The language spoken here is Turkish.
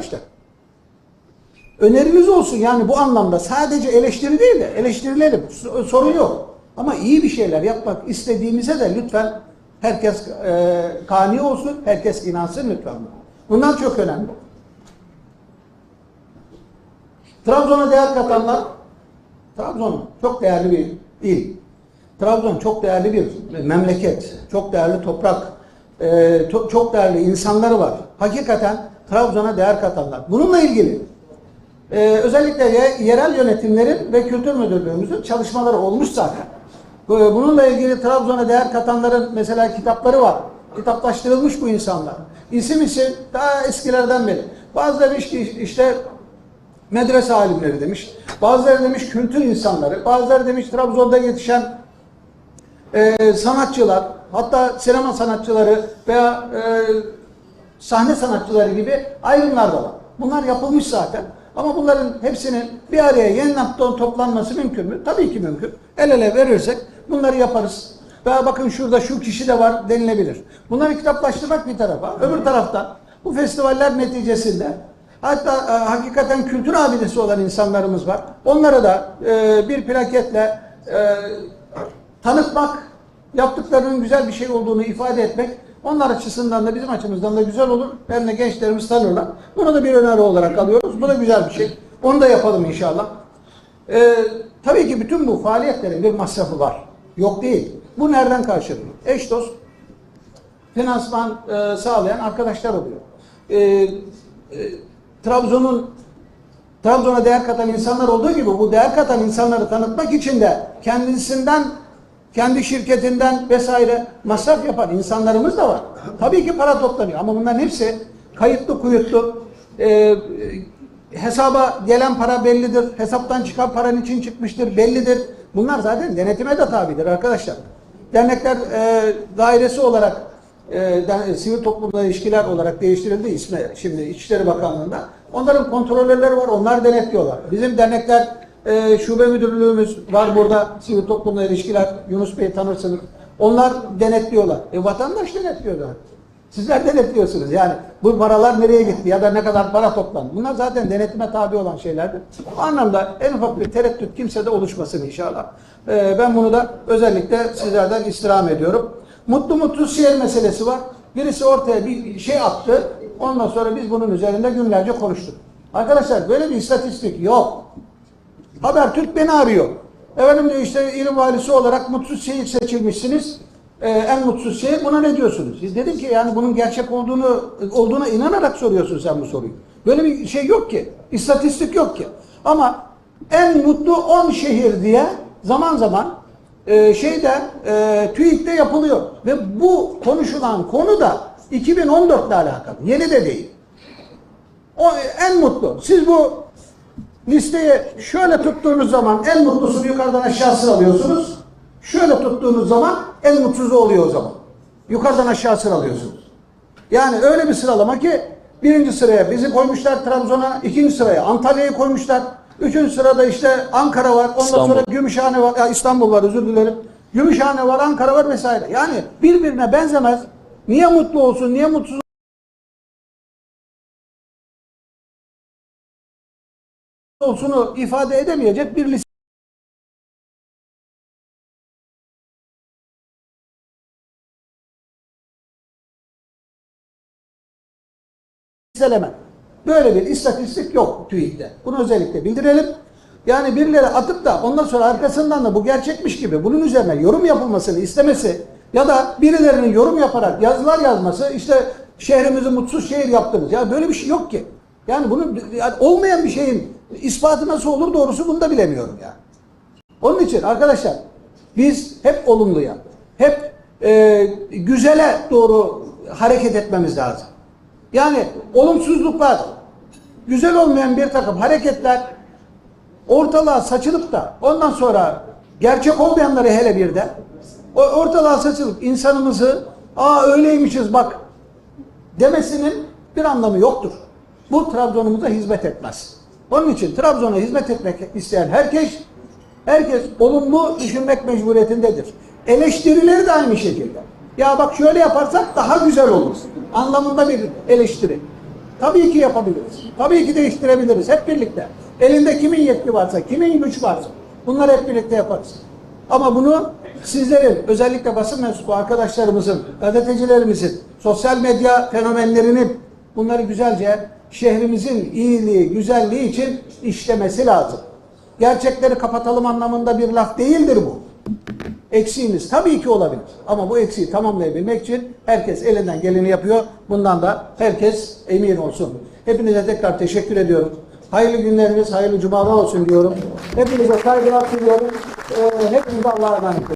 arkadaşlar. Öneriniz olsun yani bu anlamda sadece eleştiri değil de eleştirilelim. Sorun yok. Ama iyi bir şeyler yapmak istediğimize de lütfen herkes e, kani olsun, herkes inansın lütfen. Bundan çok önemli. Trabzon'a değer katanlar, Trabzon çok değerli bir il. Trabzon çok değerli bir memleket, çok değerli toprak, e, to- çok değerli insanları var. Hakikaten Trabzon'a değer katanlar. Bununla ilgili e, özellikle ye- yerel yönetimlerin ve kültür müdürlüğümüzün çalışmaları olmuş zaten. Bu- Bununla ilgili Trabzon'a değer katanların mesela kitapları var. Kitaplaştırılmış bu insanlar. İsim isim daha eskilerden beri. Bazı demiş ki işte medrese alimleri demiş. Bazıları demiş kültür insanları. Bazıları demiş Trabzon'da yetişen e, sanatçılar, hatta sinema sanatçıları veya e, sahne sanatçıları gibi ayrımlar da var. Bunlar yapılmış zaten. Ama bunların hepsinin bir araya yeniden to- toplanması mümkün mü? Tabii ki mümkün. El ele verirsek bunları yaparız. Veya bakın şurada şu kişi de var denilebilir. Bunları kitaplaştırmak bir tarafa. Öbür taraftan bu festivaller neticesinde hatta e, hakikaten kültür abidesi olan insanlarımız var. Onları da e, bir plaketle e, tanıtmak, yaptıklarının güzel bir şey olduğunu ifade etmek onlar açısından da bizim açımızdan da güzel olur. Hem de gençlerimiz tanırlar. Bunu da bir öneri olarak alıyoruz. Bu da güzel bir şey. Onu da yapalım inşallah. Ee, tabii ki bütün bu faaliyetlerin bir masrafı var. Yok değil. Bu nereden karşılanıyor? Eş dost finansman e, sağlayan arkadaşlar oluyor. E, e, Trabzon'un Trabzon'a değer katan insanlar olduğu gibi bu değer katan insanları tanıtmak için de kendisinden kendi şirketinden vesaire masraf yapan insanlarımız da var. Tabii ki para toplanıyor ama bunların hepsi kayıtlı kuyutlu. E, hesaba gelen para bellidir. Hesaptan çıkan paranın için çıkmıştır bellidir. Bunlar zaten denetime de tabidir arkadaşlar. Dernekler e, dairesi olarak e, sivil toplumla ilişkiler olarak değiştirildi ismi şimdi İçişleri Bakanlığı'nda. Onların kontrolörleri var, onlar denetliyorlar. Bizim dernekler e, şube müdürlüğümüz var burada sivil toplumla ilişkiler Yunus Bey tanırsınız. Onlar denetliyorlar. E vatandaş denetliyorlar. Sizler denetliyorsunuz. Yani bu paralar nereye gitti ya da ne kadar para toplandı. Bunlar zaten denetime tabi olan şeylerdir. Bu anlamda en ufak bir tereddüt kimsede oluşmasın inşallah. Ee, ben bunu da özellikle sizlerden istirham ediyorum. Mutlu mutsuz şehir meselesi var. Birisi ortaya bir şey attı. Ondan sonra biz bunun üzerinde günlerce konuştuk. Arkadaşlar böyle bir istatistik yok. Habertürk beni arıyor. Efendim diyor işte ilim valisi olarak mutsuz şehir seçilmişsiniz. Ee, en mutsuz şehir buna ne diyorsunuz? Biz dedim ki yani bunun gerçek olduğunu olduğuna inanarak soruyorsun sen bu soruyu. Böyle bir şey yok ki. İstatistik yok ki. Ama en mutlu 10 şehir diye zaman zaman e, şeyde e, TÜİK'te yapılıyor. Ve bu konuşulan konu da 2014 ile alakalı. Yeni de değil. O en mutlu. Siz bu listeyi şöyle tuttuğunuz zaman en mutlusunu yukarıdan aşağı sıralıyorsunuz. Şöyle tuttuğunuz zaman en mutsuzu oluyor o zaman. Yukarıdan aşağı sıralıyorsunuz. Yani öyle bir sıralama ki birinci sıraya bizi koymuşlar Trabzon'a, ikinci sıraya Antalya'yı koymuşlar. Üçüncü sırada işte Ankara var, ondan İstanbul. sonra Gümüşhane var, ya İstanbul var özür dilerim. Gümüşhane var, Ankara var vesaire. Yani birbirine benzemez. Niye mutlu olsun, niye mutsuz olsunu ifade edemeyecek bir liste. listeleme. Böyle bir istatistik yok TÜİK'te. Bunu özellikle bildirelim. Yani birileri atıp da ondan sonra arkasından da bu gerçekmiş gibi bunun üzerine yorum yapılmasını istemesi ya da birilerinin yorum yaparak yazılar yazması işte şehrimizi mutsuz şehir yaptınız. Ya böyle bir şey yok ki. Yani bunu yani olmayan bir şeyin ispatı nasıl olur doğrusu bunu da bilemiyorum yani. Onun için arkadaşlar biz hep olumluya, hep e, güzele doğru hareket etmemiz lazım. Yani olumsuzluklar, güzel olmayan bir takım hareketler ortalığa saçılıp da ondan sonra gerçek olmayanları hele bir de ortalığa saçılıp insanımızı aa öyleymişiz bak demesinin bir anlamı yoktur. Bu Trabzon'umuza hizmet etmez. Onun için Trabzon'a hizmet etmek isteyen herkes herkes olumlu düşünmek mecburiyetindedir. Eleştirileri de aynı şekilde. Ya bak şöyle yaparsak daha güzel olur. Anlamında bir eleştiri. Tabii ki yapabiliriz. Tabii ki değiştirebiliriz hep birlikte. Elinde kimin yetki varsa, kimin güç varsa bunları hep birlikte yaparız. Ama bunu sizlerin, özellikle basın mensubu arkadaşlarımızın, gazetecilerimizin, sosyal medya fenomenlerinin bunları güzelce şehrimizin iyiliği, güzelliği için işlemesi lazım. Gerçekleri kapatalım anlamında bir laf değildir bu. Eksiğimiz tabii ki olabilir. Ama bu eksiği tamamlayabilmek için herkes elinden geleni yapıyor. Bundan da herkes emin olsun. Hepinize tekrar teşekkür ediyorum. Hayırlı günleriniz, hayırlı cumalar olsun diyorum. Hepinize saygılar sunuyorum. Ee, hepinize Allah'a emanet.